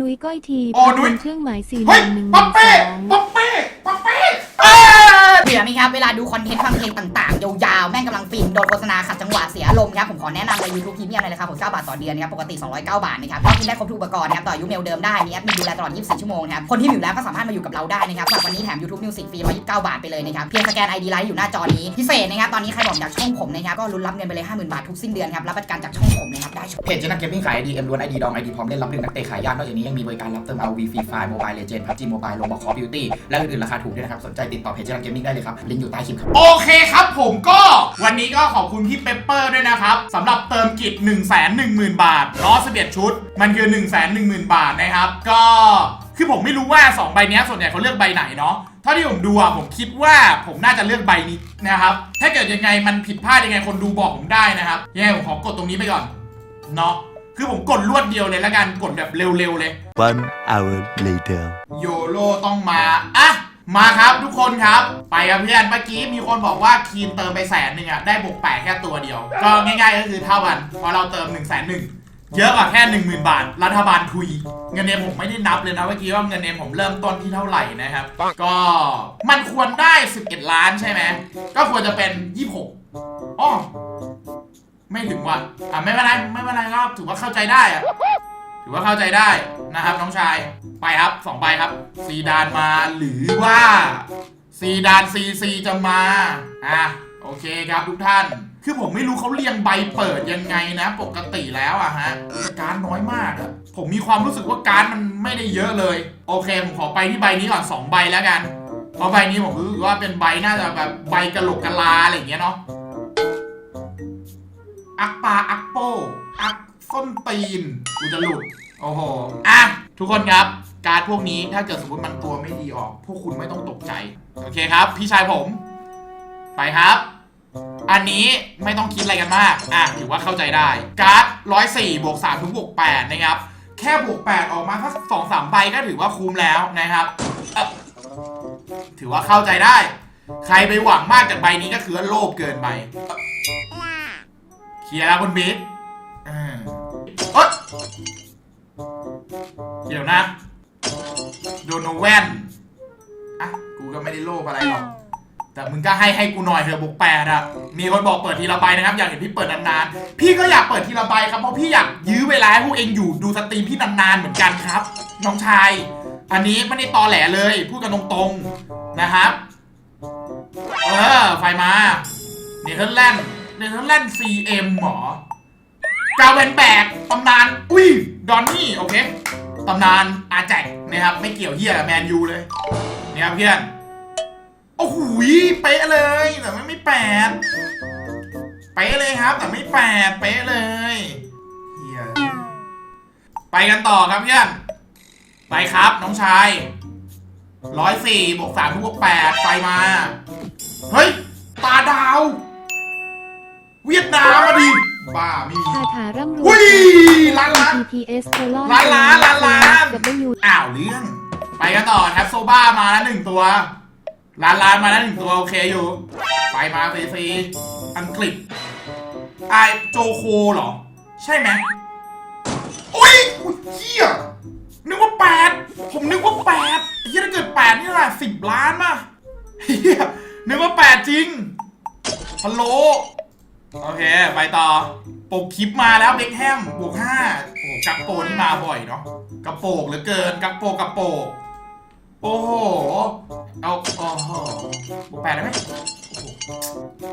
นุ้ยก้อยทีโอ้นุ้ยเครื่องหมายสี่หเฮ้ยนึ่งหนึ่งป๊อปสเป้อง ป๊อปเป้ป๊อปเป้ บื่อไหมครับ เวลาดูคอนเทนต์ฟังเพลงต่าง ๆ ยาวๆ แม่งกำลังฟิน โดนโฆษณาขัดจังหวะเสียอารมณ์ครับผมขอแนะนำเลย YouTube Premium เลยนะครับผม9บาทต่อเดือนนะครับปกติ 209 บาทนะครับก็กินได้ครบทุกอุปกรณ์นะครับต่ออายุเมลเดิมได้มีแอดมินดูแลตลอด 24 ชั่วโมงนะครับคนที่มีอยู่แล้วก็สามารถมาอยู่กับเราได้นะครับสำหรับวันนี้แถม YouTube Music ฟรี129 บาทไปเลยนะครับเพียงสแกน ID ไลน์อยู่หน้าจอนี้พิเศษนะครับตอนนี้ใครบอกอยากช่องผมนะครับก็ลุ้นรับเงินไปเลย50,000บาททุกสิ้นเดือนครับรับประกันจากช่องผมนะครับได้เพจเจนักเกมมิ่งขายไอดีเอ็มล้วนไอดีดองไอดีพร้อมเล่นรับเล่นนักเตะขายยากนอกจากนี้ยังมีบริการรับเติม RV ฟรีไฟล์โมบายเลเจนด์พับจีโมบายโรบอกคอบิวตี้และอื่นๆราคาถูกด้วยนะครับสนใจติดต่อเพจเจนักเกมมิ่งได้เลยครับลิงก์อยู่ใต้คลิปครับ โอเคครับผมก็วันนี้ก็ขอบคุณพี่เปปเปอร์ด้วยนะครับสำหรับเติมกิจ 1 1 0 0 0 0บาทเนาะ11 ชุด มันคือ 1 1 0 0 0 0 บาทนะครับ ก็คือผมไม่รู้ว่า 2 ใบเนี้ยส่วนใหญ่เขาเลือกใบไหนเนาะเท่าที่ผมดูอะผมคิดว่าผมน่าจะเลือกใบนี้นะครับ ถ้าเกิดยังไงมันผิดพลาดยังไงคนดูบอกผมได้นะครับยังไงผมขอกดตรงนี้ไปก่อนเนาะคือผมกดรวดเดียวเลยละกันกดแบบเร็วๆเลย One hour later. โยโลต้องมา อะ มาครับทุกคนครับ ไปครับเพื่อนเมื่อกี้มีคนบอกว่าคีนเติมไปแสนหนึ่งอะได้บวกแปดแค่ตัวเดียว ก็ง่ายๆก็คือเท่ากันเพราะเราเติม1นึ่งแสนหนึ่งเยอะกว่าแค่ 1 0,000 บาท รัฐบาลทุย เงินเดือนผมไม่ได้นับเลยนะเมื่อกี้ว่าเงินเดือนผมเริ่มต้นที่เท่าไหร่นะครับ ก็มันควรได้ 11 ล้านใช่ไหม ก็ควรจะเป็น 26อ๋อไม่ถึงว่ะอะไม่เป็นไรไม่เป็นไรก็ถือว่าเข้าใจได้อะ ถือว่าเข้าใจได้นะครับน้องชาย ไปครับสองใบครับ ซีดานมาหรือว่าซีดานซีซีจะมา อะ โอเคครับทุกท่าน คือผมไม่รู้เขาเรียงใบเปิดยังไงนะ ปกติแล้วอะฮะ การน้อยมากอะผมมีความรู้สึกว่าการมันไม่ได้เยอะเลย โอเค ผมขอไปที่ใบนี้ก่อนสองใบแล้วกัน เพราะใบนี้ผมรู้สึกว่าเป็นใบน่าจะแบบใบกระโหลกกะลาอะไรอย่างเงี้ยเนาะ อักปาอักโป อัก ส้นตีนกูจะหลุด โอ้โห อะ ทุกคนครับ การพวกนี้ถ้าเกิดสมมติมันตัวไม่ดีออก พวกคุณไม่ต้องตกใจ โอเคครับ พี่ชายผม ไปครับ อันนี้ไม่ต้องคิดอะไรกันมาก อะ ถือว่าเข้าใจได้ การ์ดร้อยสี่บวกสามถึงบวกแปดนะครับ แค่บวกแปดออกมาสักสองสามใบก็ถือว่าคุ้มแล้วนะครับ ถือว่าเข้าใจได้ ใครไปหวังมากจากใบนี้ก็คือโลภเกินไป เคลียร์แล้วคุณบิ๊กอ่า อ๊ะเดี๋ยวนะ โดนโนแว่นอะกูก็ไม่ได้โลภอะไรหรอก แต่มึงก็ให้ให้กูหน่อยเถอะบุกแปดอะมีคนบอกเปิดทีละใบนะครับ อยากเห็นพี่เปิดนานๆ พี่ก็อยากเปิดทีละใบครับ เพราะพี่อยากยื้อเวลาให้พวกเองอยู่ดูสตรีมพี่นานๆเหมือนกันครับ น้องชาย อันนี้ไม่ได้ตอแหลเลย พูดกันตรงๆนะครับ เออ ไฟมา เนเธอร์แลนด์ เนเธอร์แลนด์ CM หมอ กาเวนแบกตำนาน อุ้ย ดอนนี่ โอเค ตำนานอาแจกนะครับ ไม่เกี่ยวเฮียกับแมนยูเลยนี่ครับเพื่อน โอ้โหเป๊ะเลย แต่ไม่ไม่แปดเป๊ะเลยครับ แต่ไม่แปดเป๊ะเลยเฮียไปกันต่อครับเพื่อน ไปครับ น้องชายร้อยสี่บวกสามบวกแปดไปมา เฮ้ย ตาดาว เวียดนามมาดิ บ้าไม่มี คาถาร่ำรอุ้วยยล้านล้าน TPS โคลอนล้านล้านล้านล้าน W อ้าวเรื่อง ไปกันต่อแท็บโซบ้ามาแล้วหนึ่งตัวล้านล้านมาแล้วหนึ่งตัวโอเคอยู่ ไปมาซีซีอังกฤษไอโจโคเหรอ ใช่ไหมอุ้ยอุ้ยเฮียนึกว่าแปดผมนึกว่าแปดเฮียถ้าเกิดแปดนี่แหละสิบล้านป่ะเฮียนึกว่าแปดจริงฮัลโหล โอเค ไปต่อปกคลิปมาแล้วเบคแฮมบวกห้าโอ้กักโปนี่มาบ่อยเนาะกระโปกเหลือเกินกักโปกกระโปกโอ้โห เอาโอ้โหบวกแปดได้ไหม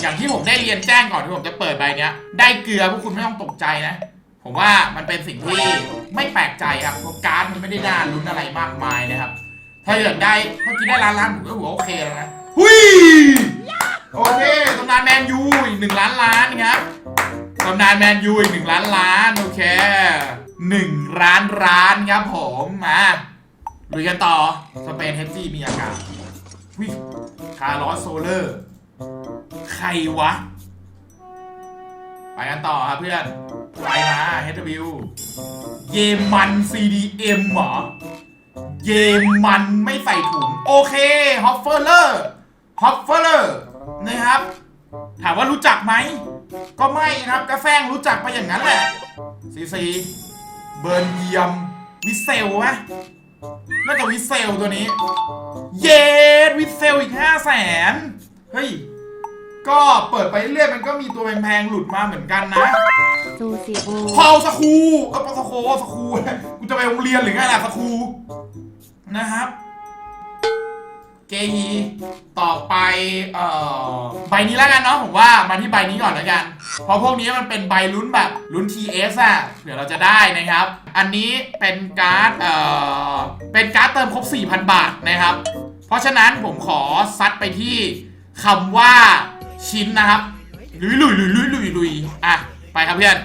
อย่างที่ผมได้เรียนแจ้งก่อนที่ผมจะเปิดใบเนี้ย ได้เกลือพวกคุณไม่ต้องตกใจนะ ผมว่ามันเป็นสิ่งที่ไม่แปลกใจครับเพราะการ์ดมันไม่ได้น่าลุ้นอะไรมากมายนะครับ ถ้าเกิดได้เมื่อกี้ได้ล้านล้านผมก็ถือว่าโอเคแล้วนะ หุย โอเคตำนานแมนยูอีกหนึ่งล้านล้านครับตำนานแมนยูอีกหนึ่งล้านล้านโอเคหนึ่งล้านล้านครับผมมาลุยกันต่อสเปนเฮฟซี่มีอากาศวิคาร์ลอสโซเลอร์ ใครวะ ไปกันต่อครับเพื่อน ไปมา HW เยมัน CDM เหรอ เยมันไม่ใส่ถุง โอเค ฮอฟเฟอร์เลอร์ ฮอฟเฟอร์เลอร์ นะครับ ถามว่ารู้จักไหม ก็ไม่ครับกระแฟงรู้จักไปอย่างนั้นแหละซีซีเบิร์นเยียมวิเซลไหมน่าจะวิเซลตัวนี้ เยดวิเซลอีกห้าแสนเฮ้ย ก็เปิดไปเรื่อยมันก็มีตัวแพงๆหลุดมาเหมือนกันนะโซเซียโอพอลสคูเออสคูสคูกูจะไปโรงเรียนหรือไงล่ะสคูนะครับ เกฮีต่อไปเอ่อใบนี้แล้วกันเนาะผมว่ามาที่ใบนี้ก่อนแล้วกัน เพราะพวกนี้มันเป็นใบลุ้นแบบลุ้น TS อะเดี๋ยวเราจะได้นะครับ อันนี้เป็นการ์ดเอ่อเป็นการ์ดเติมครบ 4,000 บาทนะครับ เพราะฉะนั้นผมขอซัดไปที่คำว่าชิ้นนะครับลุยลุยลุยลุยลุยลุยอะไปครับเพื่อน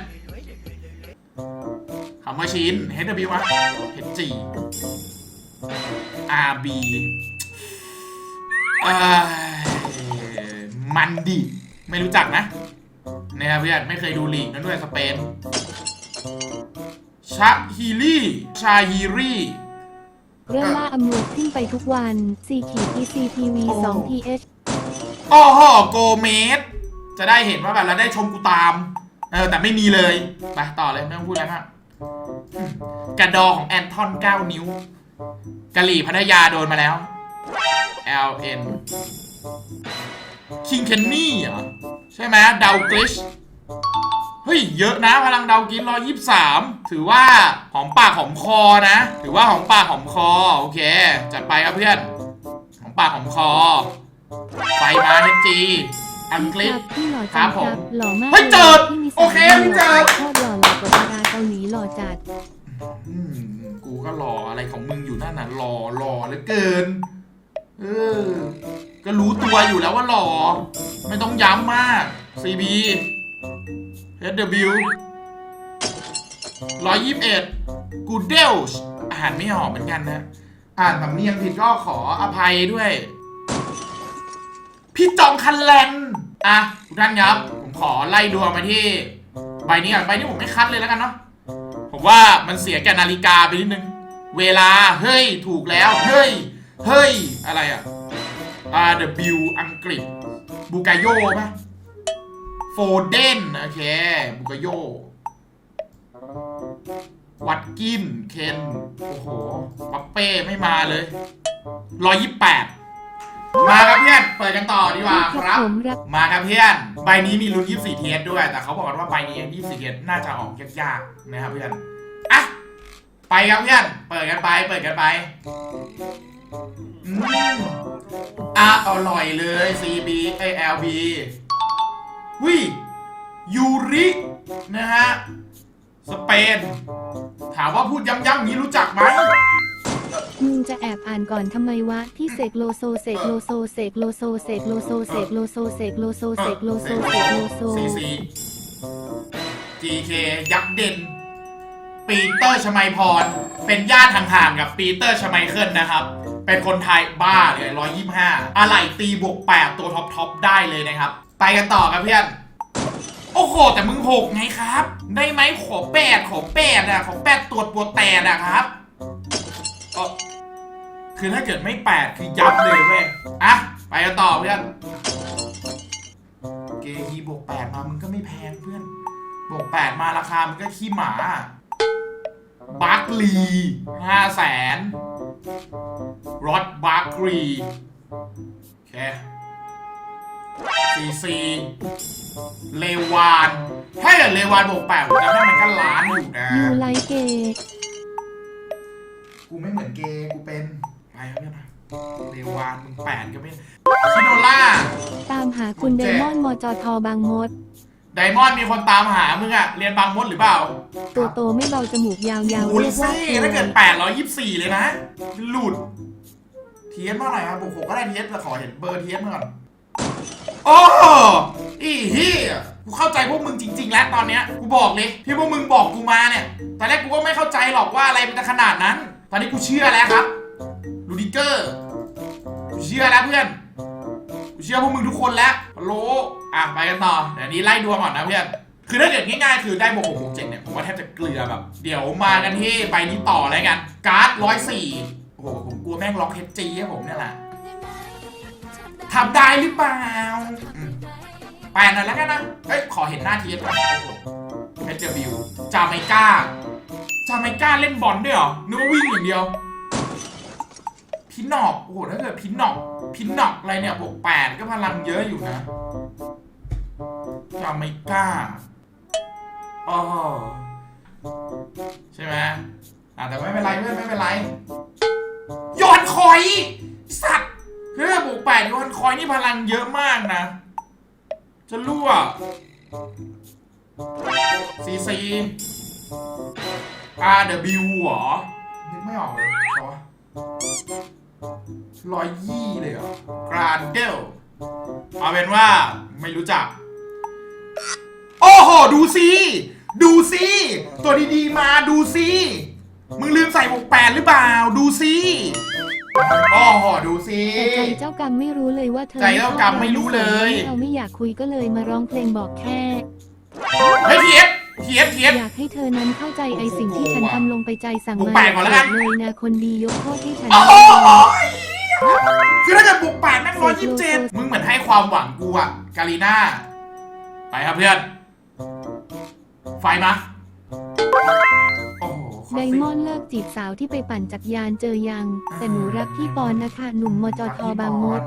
คำว่าชิ้น HW วะ HG RB อ่อมันดิ ไม่รู้จักนะนะครับเพื่อนไม่เคยดูลีกนั้นด้วยสเปนชาฮิลี่ชาฮิรี่เรื่องล่าอำนวยขึ้นไปทุกวัน C ขีด ECTV 2 PH โอ้โหโกเมสจะได้เห็นว่าแบบเราได้ชมกูตาม เออ แต่ไม่มีเลย ไปต่อเลย ไม่ต้องพูดอะไรมากอืมกระดอของแอนทอน 9 นิ้ว กะหรี่พัทยาโดนมาแล้ว LN คิงเคนนี่เหรอ ใช่ไหมดาวกลิชเฮ้ย เยอะนะพลังดาวกินร้อยยี่สามถือว่า หอมปากหอมคอนะ ถือว่าหอมปากหอมคอ โอเค จัดไปครับเพื่อน หอมปากหอมคอไฟมาเฮจีอังกฤษครับพี่หล่อครัจับงผมครับหล่อมากเฮ้ยเจอพี่นิสัยโอเคพี่เจอโคตรหล่อหล่อกว่าดาราเกาหลีหล่อจัดอืมกูก็รออะไรของมึงอยู่นั่นน่ะรอรอเหลือเกิน เออ ก็รู้ตัวอยู่แล้วว่าหล่อ ไม่ต้องย้ำมาก CB SW ร้อยยี่สิบเอ็ดกูเดลชอ่านไม่ออกเหมือนกันนะ อ่านสำเนียงผิดก็ขออภัยด้วย พี่จองคันแลนอะทุกท่านครับ ผมขอไล่ดวงมาที่ ใบนี้ก่อนใบนี้ผมไม่คัดเลยแล้วกันเนาะผมว่ามันเสียแก่นาฬิกาไปนิดนึง เวลา เฮ้ย ถูกแล้ว เฮ้ย เฮ้ย อะไรอะ RW อังกฤษ บูกาโยป่ะโฟเดน โอเค บูกาโย วัดกิน เคน โอ้โหปัปเป้ไม่มาเลยร้อยยี่แปดมาครับเพื่อน เปิดกันต่อดีกว่าครับผมรักมาครับเพื่อน ใบนี้มีลุ้น24เทสด้วย แต่เขาบอกกันว่าใบนี้24เทสน่าจะออกยากๆนะครับเพื่อน อะ ไปครับเพื่อน เปิดกันไป เปิดกันไป อืมอะอร่อยเลย CB ไอ LB วิยูรินะฮะ สเปน ถามว่าพูดย้ำๆอย่างนี้รู้จักไหมมึงจะแอบอ่านก่อนทำไมวะที่เสกโลโซเสกโลโซเสกโลโซเสกโลโซเสกโลโซเสกโลโซเสกโลโซเสกโลโซซีซี GK ยักษ์เด่น ปีเตอร์ชมัยพร เป็นญาติห่างๆกับปีเตอร์ชมัยเคิลนะครับ เป็นคนไทยบ้าเลยร้อยยี่ห้าอะไรตีบวกแปดตัวท็อปท็อปได้เลยนะครับ ไปกันต่อครับเพื่อน โอ้โห แต่มึงหกไงครับ ได้ไหมขอแปดขอแปดอะขอแปดตรวจปวดแตดอะครับคือถ้าเกิดไม่แปดคือยับเลยเว้ย อะ ไปกันต่อเพื่อน เกฮีบวกแปดมามึงก็ไม่แพงเพื่อน บวกแปดมาราคา มันก็ขี้หมาบัคลีห้าแสน รอดบัคลีโอเคซีซีเลวานถ้าเกิดเลวานบวกแปดผมจำได้มันก็ล้านอยู่นะยูไลเกย์กูไม่เหมือนเกย์กูเป็นไปครับเนี่ยนะเลวานมึงแปดก็ไม่ชิโนล่า ตามหาคุณเดมอนมจทบางมด ไดมอนด์มีคนตามหามึงอะเรียนบางมดหรือเปล่าตัวโตไม่เบาจมูกยาวๆโอ้ยเรียกว่าซี่โตถ้าเกิด 824 เลยนะ หลุด เทียนเมื่อไหร่ครับบุกหกก็ได้เทียนแต่ขอเห็นเบอร์เทียนก่อน โอ้อีเฮียกูเข้าใจพวกมึงจริง ๆ แล้วตอนเนี้ยกูบอกเลยที่พวกมึงบอกกูมาเนี่ยตอนแรกกูก็ไม่เข้าใจหรอกว่าอะไรมันจะขนาดนั้น ตอนนี้กูเชื่อแล้วครับ ลูดิเกอร์ กูเชื่อแล้วเพื่อนกู เชื่อพวกมึงทุกคนแล้วโลอะไปกันต่อเดี๋ยวนี้ไล่ดวงก่อนนะเพื่อนคือถ้าเกิดง่ายๆ คือได้บวกหกบวกเจ็ดเนี่ยผมว่าแทบจะเกลือแบบ เดี๋ยวมากันที่ใบนี้ต่อเลยกัน การ์ดร้อยสี่โอ้โหผมกลัวแม่งล็อกเฮดจีให้ผมเนี่ยแหละทำได้หรือเปล่าแปลหน่อยแล้วกันนะเฮ้ยขอเห็นหน้าทีก่อนโอ้โห HW จาไมกาจาไมกาเล่นบอลด้วยเหรอนึกว่าวิ่งอย่างเดียว พินนอกโอ้โหถ้าเกิดพินนอก พินนอกอะไรเนี่ยบวกแปดก็พลังเยอะอยู่นะจาไม่กล้าอ๋อใช่ไหมอะแต่ไม่เป็นไรเพื่อนไม่เป็นไรยอนคอย สัตว์เฮ้ยบวกแปดยอนคอยนี่พลังเยอะมากนะ จะรั่วซีซี RW เหรอนึกไม่ออกเลยเขาวะ ร้อยยี่เลยเหรอกรานเดลเอาเป็นว่าไม่รู้จัก โอ้โห ดูสิดูสิตัวดีๆ มาดูสิมึงลืมใส่บวกแปดหรือเปล่า ดูสิโอ้โหดูสิแต่ใจเจ้ากรรมไม่รู้เลยว่าเธอใจเจ้ากรรมไม่รู้เลย เราไม่อยากคุยก็เลยมาร้องเพลงบอกแค่เฮ้ยเทียบเทียบเทียบอยากให้เธอนั้นเข้าใจไอสิ่งที่ฉันทำลงไปใจสั่งบุกมาแปดก่อนแล้วกันเลยนะคนดียกโทษให้ฉันโอ้โห คือถ้าเกิดบวกแปดแม่งร้อยยี่สิบเจ็ดมึงเหมือนให้ความหวังกูอะกาลีน่า ไปครับเพื่อน ไฟมาโอ้โหขอไดสิมอนด์เลิกจีบสาวที่ไปปั่นจักรยานเจอยัง แต่หนูรักพี่ปอนนะคะ หนุ่มมจทบางมด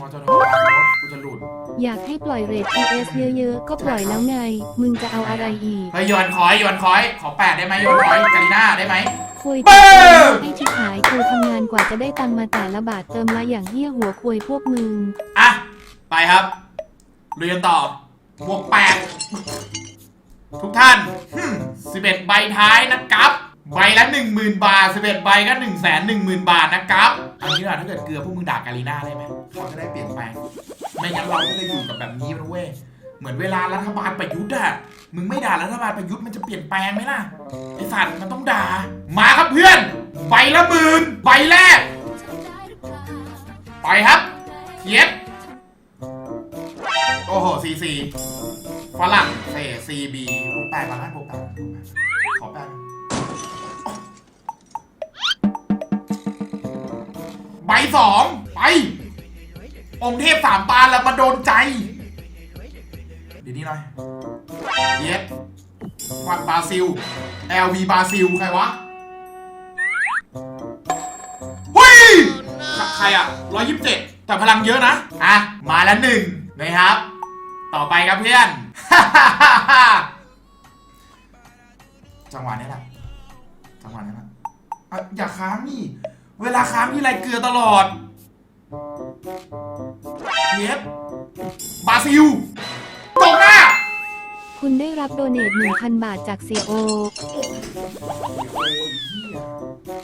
มจทบางมดกูจะหลุด อยากให้ปล่อยเรท PS เยอะๆ ก็ปล่อยแล้วไง มึงจะเอาอะไรอีก เฮ้ยโยนคอยโยนคอย ขอแปดได้ไหมโยนคอยกาลีน่าได้ไหม คุยเบิ้ติดมให้ชิบหายกูทำงานกว่าจะได้ตังมาแต่ละบาทเติมละอย่างเหี้ยหัวคุยพวกมึง อะ ไปครับเรียนต่อบวกแปดทุกท่านสิบเอ็ดใบท้ายนะครับ ใบละหนึ่งหมื่นบาทสิบเอ็ดใบก็หนึ่งแสนหนึ่งหมื่นบาทนะครับอันนี้ถ้าเกิดเกลือพวกมึงด่ากาลีน่าได้ไหมเขาจะได้เปลี่ยนแปลงไม่งั้นเราก็จะอยู่กับแบบนี้นะเว้ย เหมือนเวลารัฐบาลประยุทธ์อะมึงไม่ด่ารัฐบาลประยุทธ์มันจะเปลี่ยนแปลงไหมล่ะไอสัตว์มันต้องด่า มาครับเพื่อน ใบละหมื่นใบแรกไปครับเทียบโอ้โหซีซีฝรั่งเศสซีบีแปลมาแล้วพวกแปลขอแปลใบสองไป องค์เทพสามปานแล้วมาโดนใจ ดี๋ยวนี้หน่อยเย็ดวัดบราซิล LV บราซิล ใครวะเฮ้ยใครอะร้อยยี่สิบเจ็ดแต่พลังเยอะนะ อะ มาแล้วหนึ่งนะครับ ต่อไปครับเพื่อน จังหวะนี้แหละ จังหวะนี้แหละอะอย่าค้างนี่ เวลาค้างที่ไรเกลือตลอดเยสบราซิล คุณได้รับโดเนท1,000 บาทจากเสียโอ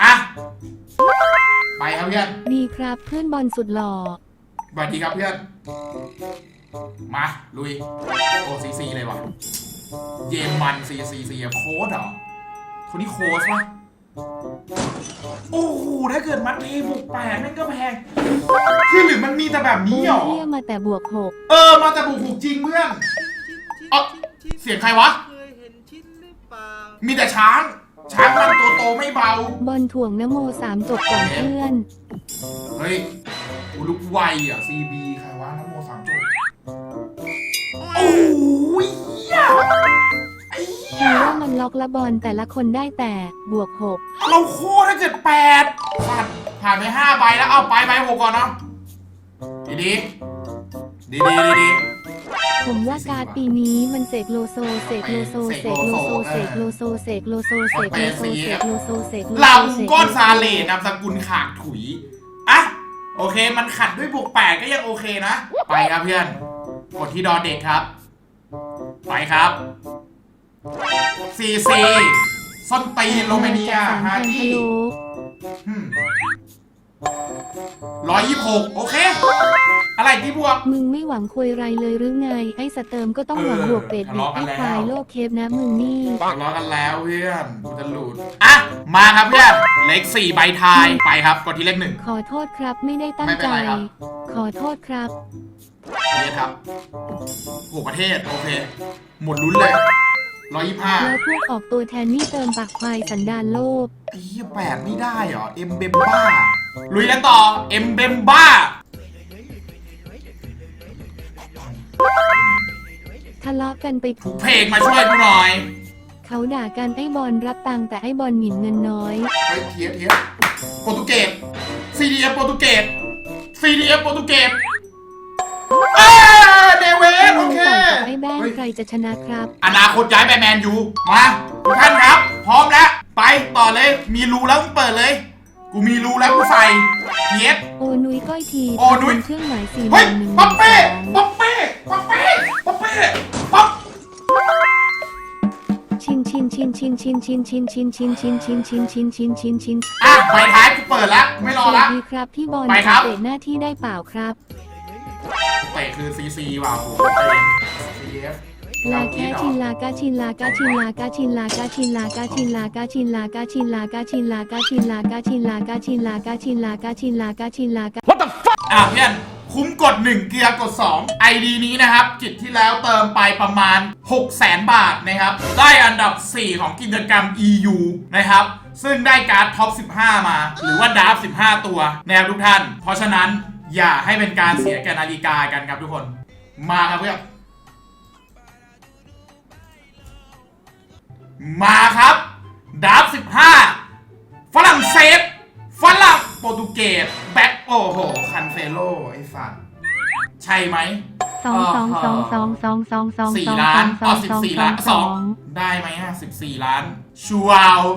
อะ ไปครับเพื่อนดีครับเพื่อนบอลสุดหล่อ สวัสดีครับเพื่อน มา ลุย โอซีซีเลยว่ะ เยมันซีซีซีโค้ดเหรอคนนี้โค้ดปะโอ้โห ถ้าเกิดมัดเทบุกแปดแม่งก็แพงคือหรือมันมีแต่แบบโอ้นี้เหรอเฮียมาแต่บวกหก เออ มาแต่บุกถูกจริงเพื่อน เอ้า เสียงใครวะ เคยเห็นชิ้นหรือเปล่ามีแต่ช้าง ช้างมันตัวโตไม่เบา บอลถ่วงนโมสามจบก่อนเพื่อน เฮ้ยอุลุกไวอะ CB ใครวะน้ำโมสามจบโอ้ยเหี้ยไอ้เหี้คืยอว่ามันล็อกละบอลแต่ละคนได้แต่บวกหกเราโค้ดถ้าเกิดแปดสัตว์ผ่านไปห้าใบแล้ว เอาไปใบหกก่อนเนาะดีดีดีดีดีดี ผมว่าการปีนี้มันเสกโลโซเสกโลโซเสกโลโซเสกโลโซเสกโลโซเสกโลโซเสกโลโซเสกลำก้นซาเลนามสกุลขากถุยอะโอเคมันขัดด้วยบวกแปดก็ยังโอเคนะ ไปครับเพื่อนกดที่ดอเด็กครับ ไปครับซีซีส้นตีนโรมาเนียฮาร์ดี้ ร้อยยี่หกโอเค อะไรที่บวก มึงไม่หวังคุยไรเลยหรือไง ไอ้สเติมก็ต้องหวังเออบวกเป็ดทะเด็กเลาะกัไอ้นแล้วควายโลกเคปนะมึงนี่ ทะเลาะกันแล้วเพื่อนกูจะหลุดอะ มาครับเพื่อนเลขสี่ใบทายไปครับกดที่เลขหนึ่ง ขอโทษครับไม่ได้ตั้งไม่เป็นใจไรครับ ขอโทษครับ นี่ครับโหประเทศ โอเค หมดลุ้นเลยร้อยยี่ห้าแล้วพวกออกตัวแทนนี่เติมปากควายสันดานโลภ ไอ้เหี้ยแปดไม่ได้เหรอ เอ็มเบมบ้า ลุยกันต่อ เอ็มเบมบ้า ทะเลาะกันไปเพลงมาช่วยกูหน่อยเขาด่ากันไอ้บอลรับตังค์แต่ไอ้บอลหมิ่นเงินน้อยไปเทียบเทียบโปรตุเกส CDF โปรตุเกส CDF โปรตุเกสเอ้ยเดเวไอ้สโอลุงเค ต่อยกับไอ้แบ้งเฮ้ยใครจะชนะครับ อนาคตย้ายไปแมนยูมาทุกท่านครับ พร้อมแล้ว ไปต่อเลย มีรูแล้วมึงเปิดเลย กูมีรูแล้วกูใส่เทียบโอนุยก้อยทีโอนุ้ยทำเครื่องหมายสี่หเฮ้ยนึ่งหนึ่งป๊อปเป้สองป๊อปเป้ป๊อปเป้ป๊อปเป้ป๊อปชินชินชินชินชินชินชินชินชินชินชินชินชินชินชินชินอะใบท้ายกูเปิดแล้วไม่รสอวัสละดีครับพี่บอลไปครับ เตะหน้าที่ได้เปล่าครับ เตะคือซีซีว่ะผมเป็น CDF ลาแคชินลากาชินลากาชินลากาชินลากาชินลากาชินลากาชินลากาชินลากาชินลากาชินลากาชินลากาชินลากาชินลากาชินลากาชินลากา What the fuck อะเพื่อนคุ้มกด 1 เกียร์กด 2 ID นี้นะครับ จิตที่แล้วเติมไปประมาณ 6 0 0 0 0 0บาทนะครับ ได้อันดับ 4 ของกิจกรรม EU นะครับ ซึ่งได้การ์ดท็อป 15 มา หรือว่าดาร์ฟ15 ตัวนะครับทุกท่าน เพราะฉะนั้นอย่าให้เป็นการเสียแกนาฬิกากันครับทุกคน มาครับเพื่อน มาครับดาร์ฟ15ฝรั่งเศสฝรั่งโปรตุเกสแบ็คโอ้โห คันเซโลไอ้สัตว์ใช่ไหมสองสองสองสองสองสองสองสี่สองล้านสอ๋อองสิบสองสี่สอล้างนสสอองงได้ไหมฮะสิบสี่ล้านชัวร์